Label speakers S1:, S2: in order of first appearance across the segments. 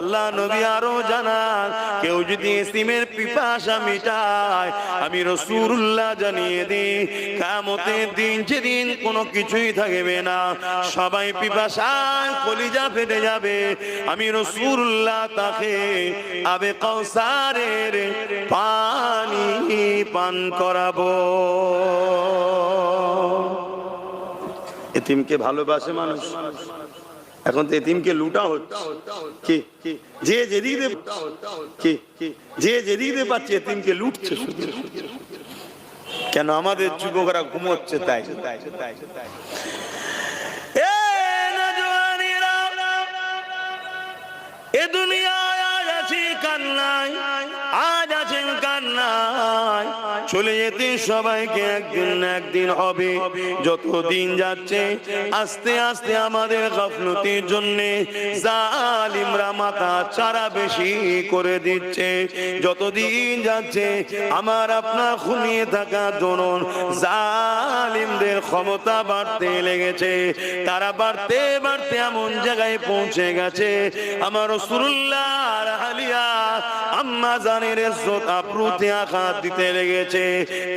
S1: আল্লাহ নবী আরও জানান, কেউ যদি এসিমের পিপাসা মিটায়, আমি রসুল্লাহ জানিয়ে দিই কামতের দিন যেদিন কোনো কিছুই থাকবে না, সবাই পিপাসায় কলিজা ফেটে যাবে। আমি রসুল্লাহ তাকে আবে কৌসারের পানি পান করাবো। এতিমকে ভালোবাসে মানুষ। এখন তো লুটা হচ্ছে। কি? যে যেদিকে কি পাচ্ছে এতিমকে লুটছে কেন আমাদের যুবকরা ঘুমোচ্ছে তাই? এ নজওয়ানেরা, চলে যেতে সবাইকে একদিন না একদিন হবে। যত দিন যাচ্ছে, আস্তে আস্তে আমাদের গাফলতির জন্য জালিমরা মাথা চারা বেশি করে দিচ্ছে। যতদিন যাচ্ছে, আমার আপনার ঘুমিয়ে থাকা জনন জালিমদের ক্ষমতা বাড়তে লেগেছে। তারা বাড়তে বাড়তে এমন জায়গায় পৌঁছে গেছে। আমার রসুল্লাহ হালিয়া আম্মা জানের ইজ্জত আপ্রুতে আঘাত দিতে লেগেছে।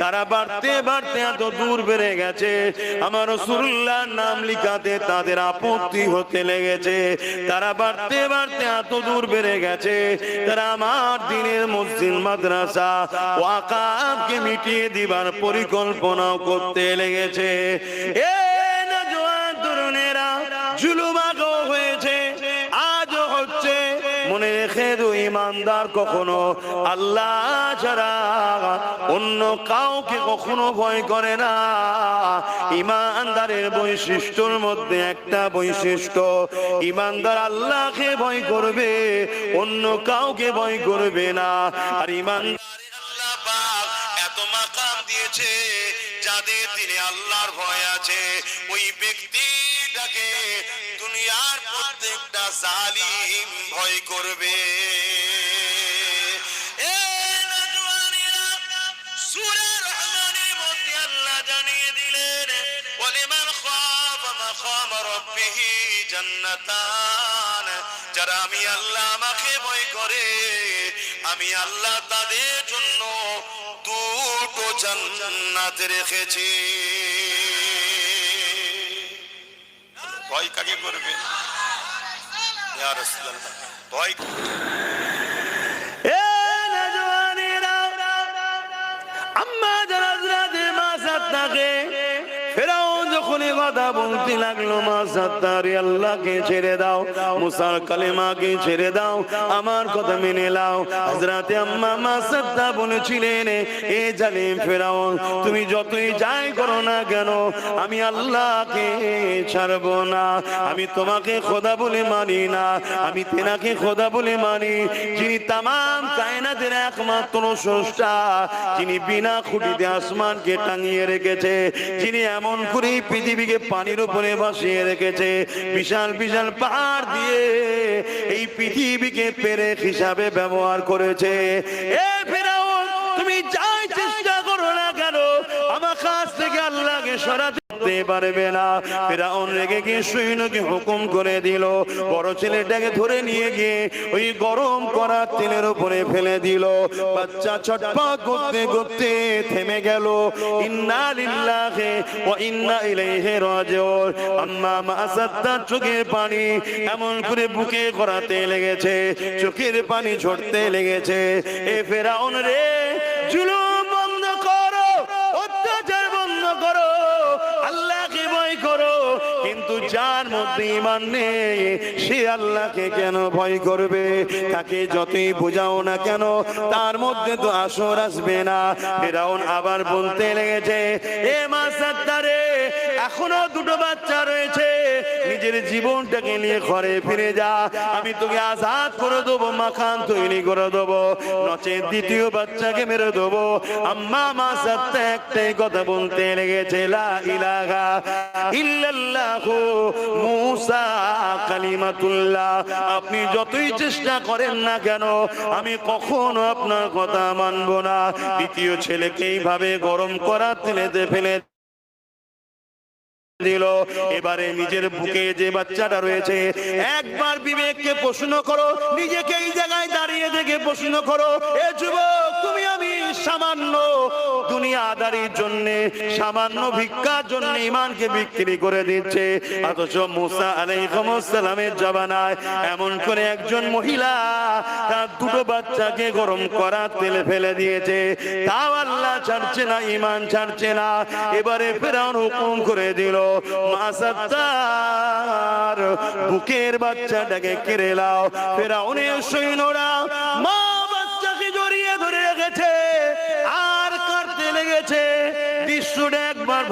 S1: তারা বাড়তে বাড়তে এত দূর বেড়ে গেছে। আমার নাম লিখাতে তাদের আপত্তি হতে লেগেছে। তারা বাড়তে বাড়তে এত দূর বেড়ে গেছে। তারা আমার দিনের মসজিদ, মাদ্রাসা ওয়াকাবকে মিটিয়ে দিবার পরিকল্পনাও করতে লেগেছে। এ নজওয়ান তরুণেরা জুলুমাগো মনে রেখে দু ইমানদার কখনো আল্লাহ ছাড়া অন্য কাউকে কখনো ভয় করে না। ইমানদারের বৈশিষ্ট্যর মধ্যে একটা বৈশিষ্ট্য, ইমানদার আল্লাহকে ভয় করবে, অন্য কাউকে ভয় করবে না। আর ইমান এত মাকাম দিয়েছে, যাদের দিনে আল্লাহর ভয় আছে। ওই ব্যক্তিটাকে দুনিয়ার প্রত্যেকটা জালিম ভয় করবে। যারা আমি আল্লাহ আমাকে ভয় করে, আমি আল্লাহ তাদের জন্য দুটো জান্নাত রেখেছি ভয় কাকে করবে? ভয় আম্মা কথা বলতে লাগল, মা সাদ্দারি, আল্লাহকে ছেড়ে দাও, মুসার কালেমাকে ছেড়ে দাও, আমার কথা মেনে নাও। হযরতে আম্মা, মা সাদ্দা বলেছিলেন, এ জালিম ফেরাউন, তুমি যতই যাই করো না কেন, আমি আল্লাহকে ছাড়বো না। আমি তোমাকে খোদা বলে মানি না, আমি তেনাকে খোদা বলে মানি। যিনি তামাম কায়নাতের একমাত্র স্রষ্টা, যিনি বিনা খুঁটিতে আসমানকে টাঙিয়ে রেখেছে, যিনি এমন করে এই পৃথিবীকে পানির উপরে বসিয়ে রেখেছে, বিশাল বিশাল পাহাড় দিয়ে এই পৃথিবীকে পেরে হিসাবে ব্যবহার করেছে। তুমি যাই চেষ্টা করো না কেন? আমার কাছ থেকে আল্লাহকে সরাতে করতে পারবে না। ফেরাউন রেগে গিয়ে সৈন্যকে হুকুম করে দিল। বড় ছেলেটাকে ধরে নিয়ে গিয়ে ওই গরম করা তেলের উপরে ফেলে দিল। বাচ্চা ছটপট করতে করতে থেমে গেল। ইন্না লিল্লাহি ইন্না ইলাইহি রাজিউন। আম্মা চোখের পানি এমন করে বুকে করাতে লেগেছে। চোখের পানি ঝরতে লেগেছে। এ ফেরাউন রে, জুলুম যার মধ্যে ইমান নেই, সে আল্লাহকে কেন ভয় করবে? তাকে যতই বোঝাও না কেন, তার মধ্যে তো আসর আসবে না। ফেরাউন আবার বলতে লেগেছে, এ মা সাত্তারে এখনও দুটো বাচ্চা রয়েছে নিজের জীবনটাকে নিয়ে ঘরে ফিরে যা। আমি তোকে আজাদ করে দেবো, মাখান তৈরি করে দেবো। নচে দ্বিতীয় বাচ্চাকে মেরে দেবো। আম্মা মা সাত্তা একটাই কথা বলতে লেগেছে আপনি যতই চেষ্টা করেন না কেন, আমি কখনো আপনার কথা মানবো না। দ্বিতীয় ছেলেকে এইভাবে গরম করা, তেলেতে ফেলে দিল। এবারে নিজের বুকে যে বাচ্চাটা রয়েছে, একবার বিবেককে প্রশ্ন করো, নিজেকে এই জায়গায় দাঁড়িয়ে থেকে প্রশ্ন করো, এ যুবক সামান্য দুনিয়াদারির জন্য, সামান্য ভিক্ষার জন্য ইমানকে বিক্রি করে দিচ্ছে। অথচ মুসা আলাইহিসসালামের জবানায় এমন করে একজন মহিলা তার দুটো বাচ্চাকে গরম করা তেলে ফেলে দিয়েছে। তাও আল্লাহ ছাড়ছে না ইমান ছাড়ছে না। এবারে ফেরাউন হুকুম করে দিল মাসাত্তার বুকের বাচ্চাটাকে কেড়ে লাও ফেরাউনের সৈন্যরা মা বাচ্চাকে জড়িয়ে ধরে রেখেছে। লেগেছে দৃশ্যটা একবার